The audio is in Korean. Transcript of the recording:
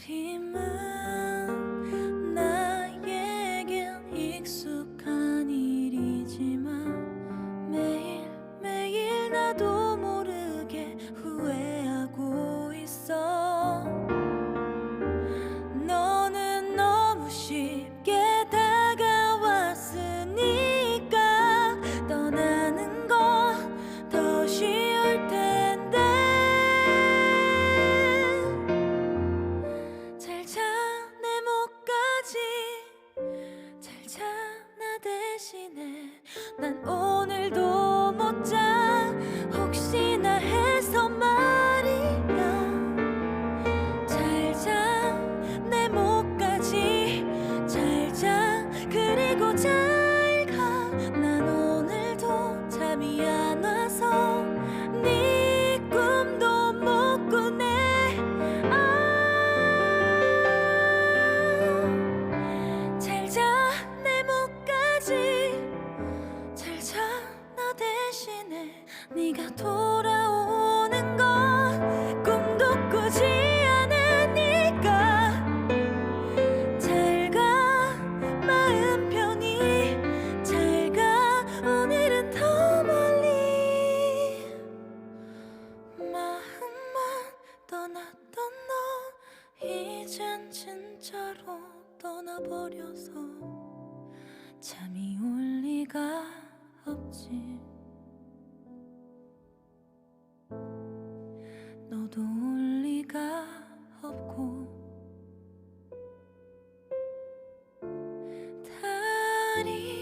But he 대신에 네가 돌아오는 건 꿈도 꾸지 않으니까. 잘 가 마음 편히. 잘 가 오늘은 더 멀리. 마음만 떠났던 너 이젠 진짜로 떠나버려서. 잠이 올 리가 없지 아무도 올 리가 없고 다리